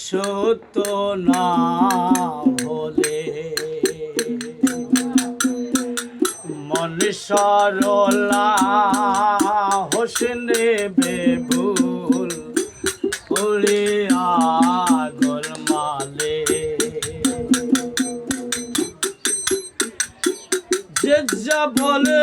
সত্য না হলে মন সরলা হোসেন বেবুল ফুলে আগল মালে। যে যা বলে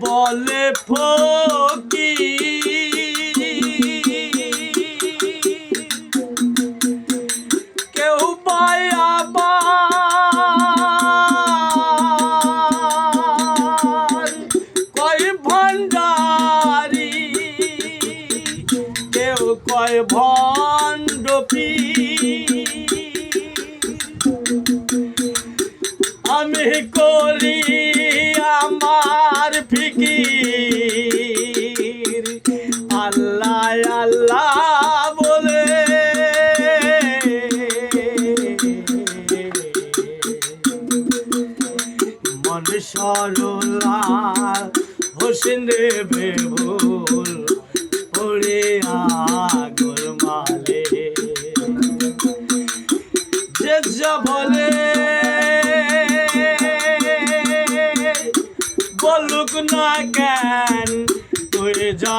বলে ফকি কেউ বায়াবার কয় ভণ্ডারি কেউ কয় ভণ্ডপি আমি করি আল্লাহ আল্লাহ বলে। মন সরলা হোসেন রে বলে বলুক না কেন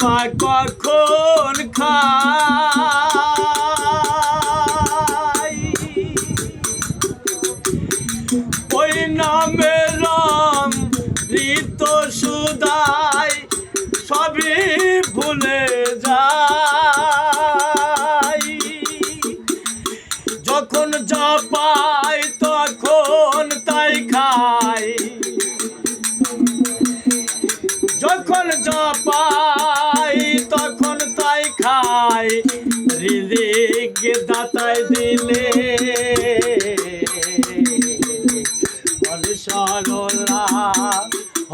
বা কখন খাই? ওই নামে রাম ঋত সুদাই, সবই ভুলে যাই। যখন যা পাই তখন তাই খাই। যখন যা পাই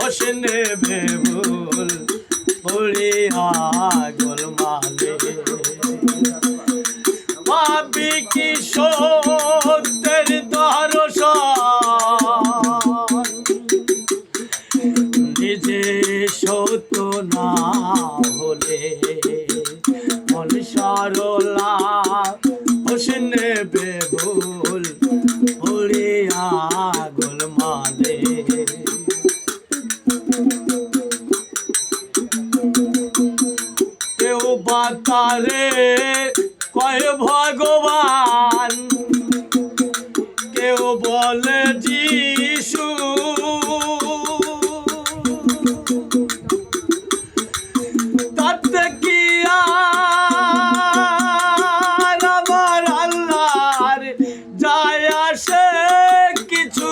হোসেন বেবুল পড়িয়া গোলমালে পাবি কি সত্যের দর্শন? নিজে সত্য না হলে মন সরলা হোসেন বেবুল বাতারে কয় ভগবান? কেউ বলে যিশু। তাতে যায় কিছু?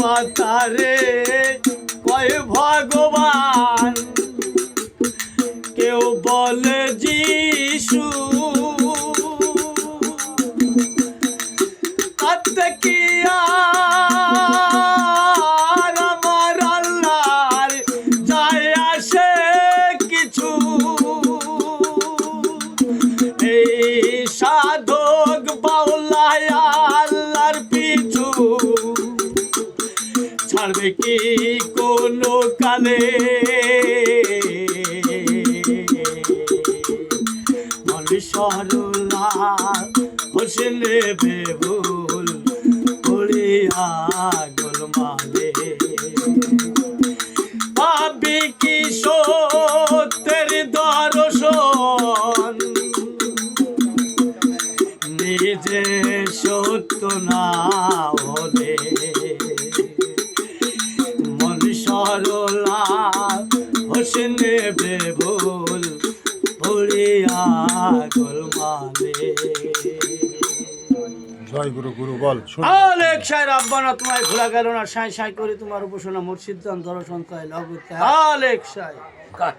বাতারে সাধক বাউলায় আল্লাহর পিছু। ছাড়বে কি কোনো কালে? সরলা হোসেন বেবুল পড়িয়া Mahadev. জয় গুরু গুরু বল অনেক সাই রাব্বানা তোমায় খোলা গেল না সাই সাই করে তোমার উপাসনা মোর সিদ্ধান্ত দর্শন কয় লগতে অনেক সাই কাট